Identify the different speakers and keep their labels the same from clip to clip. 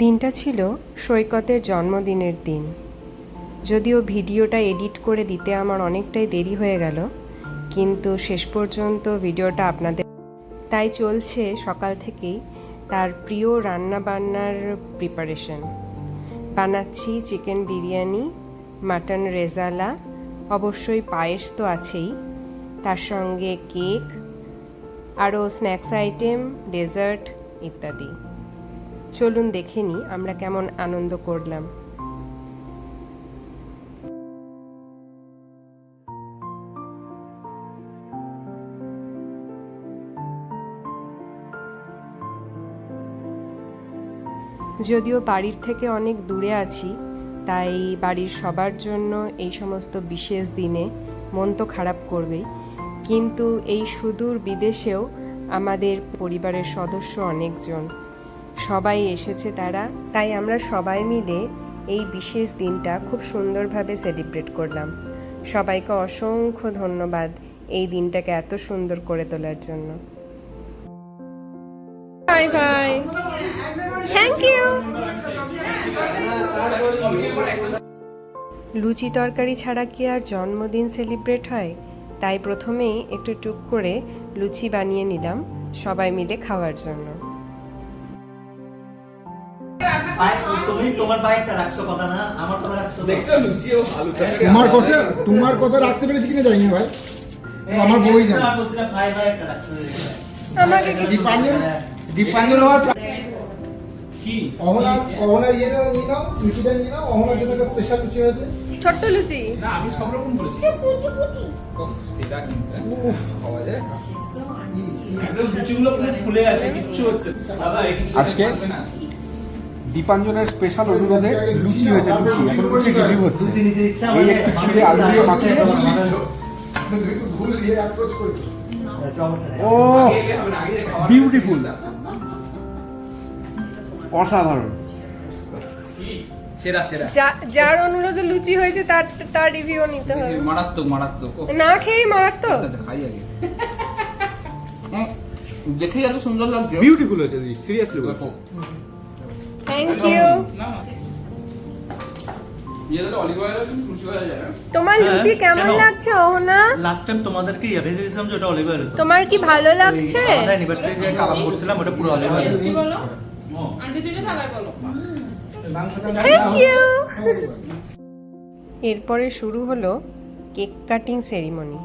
Speaker 1: দিনটা ছিল সৈকতের জন্মদিনের দিন। যদিও ভিডিওটা এডিট করে দিতে আমার অনেকটাই দেরি হয়ে গেল, কিন্তু শেষ পর্যন্ত ভিডিওটা আপনাদের তাই চলছে সকাল থেকেই তার প্রিয় রান্না বান্নার প্রিপারেশন বানাচ্ছি চিকেন বিরিয়ানি মাটন রেজালা, অবশ্যই পায়েস তো আছেই। তার সঙ্গে কেক আরও স্ন্যাক্স আইটেম ডেজার্ট ইত্যাদি। চলুন দেখে নিই আমরা কেমন আনন্দ করলাম। যদিও বাড়ির থেকে অনেক দূরে আছি, তাই বাড়ির সবার জন্য এই সমস্ত বিশেষ দিনে মন তো খারাপ করবেই। কিন্তু এই সুদূর বিদেশেও আমাদের পরিবারের সদস্য অনেকজন। সবাই এসেছে তারা। তাই আমরা সবাই মিলে এই বিশেষ দিনটা খুব সুন্দরভাবে সেলিব্রেট করলাম। সবাইকে অসংখ্য ধন্যবাদ এই দিনটাকে এত সুন্দর করে তোলার জন্য। Bye bye thank you luchi তরকারি ছাড়া কি আর জন্মদিন সেলিব্রেট হয়? তাই প্রথমেই একটু টুক করে লুচি বানিয়ে নিলাম সবাই মিলে খাওয়ার জন্য।
Speaker 2: তোমার কথা
Speaker 3: তোমার কথা রাখতে পেরেছি কিনা জানি না ভাই আমার বই
Speaker 2: এই,
Speaker 3: জানে।
Speaker 2: আমার বলছিলাম ভাই বাইকটা রাখছো
Speaker 1: আমাকে কি-
Speaker 3: দীপাঞ্জন দীপাঞ্জন আমার
Speaker 4: কি?
Speaker 3: অহনার অহনার ইয়েটা নিয়ে নাও লুচিটা নিয়ে নাও। অহনার জন্য একটা স্পেশাল লুচি হয়েছে।
Speaker 1: ছোট্ট লুচি।
Speaker 4: না আমি সব রকম বলেছি। সেটা কিন্তু হ্যাঁ। খাওয়া যায়। একদম লুচিগুলো পুরো ফুলে আছে কিচ্ছু হচ্ছে না।
Speaker 5: আজকে? দীপাঞ্জনের স্পেশাল অনুরোধে লুচি হয়েছে লুচি এখন লুচি রিভিউ হচ্ছে। এই একটু ছিঁড়ে আলু দিয়ে মাখিয়ে
Speaker 3: ভুল দিয়ে অ্যাপ্রোচ করেছ
Speaker 5: ও বিউটিফুল অসাধারণ।
Speaker 4: কি? সেরা। সেরা
Speaker 1: যার অনুরোধে লুচি হয়েছে তার তার রিভিউ নিতে হবে।
Speaker 4: মারাত্মক মারাত্মক
Speaker 1: না খেয়েই মারাত্মক?
Speaker 4: আচ্ছা আচ্ছা খাই আগে। হুম, দেখেই এত সুন্দর লাগছে।
Speaker 5: বিউটিফুল হয়েছে সিরিয়াসলি
Speaker 4: দেখো।
Speaker 1: থ্যাংক ইউ তোমার
Speaker 2: হ্যাঁ,
Speaker 1: লুচি কেমন লাগছে অহনা?
Speaker 2: লাস্ট টাইম তোমাদেরকে ইয়ে ভেজে দিয়েছিলাম যে ওটা অলিভ অয়েল
Speaker 1: তোমার কি ভালো লাগছে?
Speaker 2: আমাদের অ্যানিভার্সারি যে কাবাব করছিলাম ওটা পুরো অলিভ অয়েল
Speaker 1: থ্যাংক ইউ এরপরে শুরু হলো কেক কাটিং সেরিমনি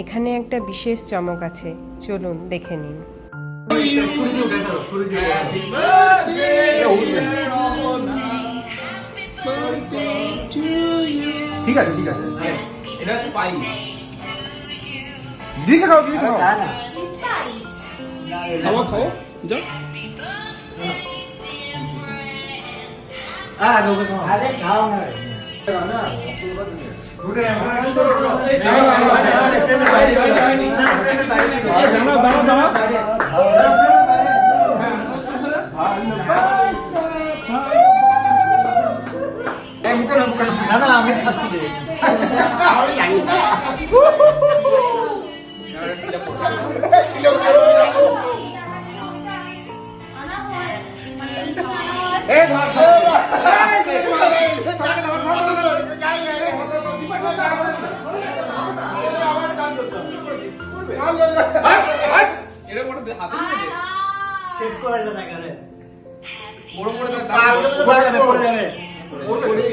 Speaker 1: এখানে একটা বিশেষ চমক আছে চলুন দেখে নিন।
Speaker 5: ঠিক আছে ঠিক আছে
Speaker 4: এটা হচ্ছে পাই
Speaker 5: দিকে খাও দিকে খাও
Speaker 4: খাওয়া খাও যাও
Speaker 2: আর আগে ওকে খাওয়া আরে খাও না
Speaker 4: দাঁড়াও দাঁড়াও দাঁড়াও
Speaker 2: না না আমি খাচ্ছি
Speaker 4: হাতে
Speaker 2: শেভ করে দেন
Speaker 4: বড় বড়
Speaker 2: পড়ে যাবে পড়ে যাবে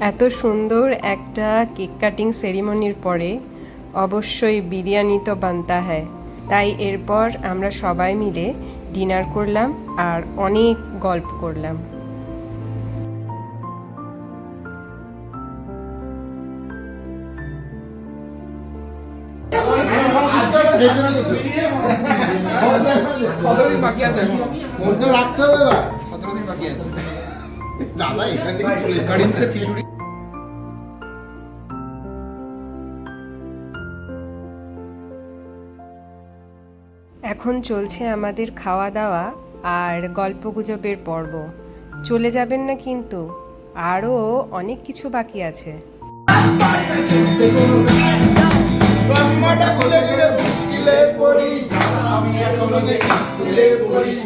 Speaker 1: এত সুন্দর একটা কেক কাটিং সেরিমনির পরে অবশ্যই বিরিয়ানি তো বানতা হ্যায়। তাই এরপর আমরা সবাই মিলে ডিনার করলাম আর অনেক গল্প করলাম।
Speaker 4: কত দিন বাকি আছে।
Speaker 3: রাখতে হবে দাদা এখান থেকে চলে
Speaker 4: কারিমসের খিচুড়ি। এখন চলছে আমাদের খাওয়া দাওয়া আর গল্প গুজবের পর্ব। চলে যাবেন না কিন্তু আরও অনেক কিছু বাকি আছে।
Speaker 3: আমি স্কুলে পড়ি।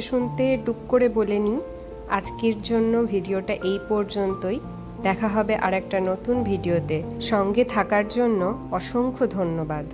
Speaker 4: শুনতে শুনতে টুক করে বলে নিই আজকের জন্য ভিডিওটা এই পর্যন্তই। দেখা হবে আর একটা নতুন ভিডিওতে। সঙ্গে থাকার জন্য অসংখ্য ধন্যবাদ।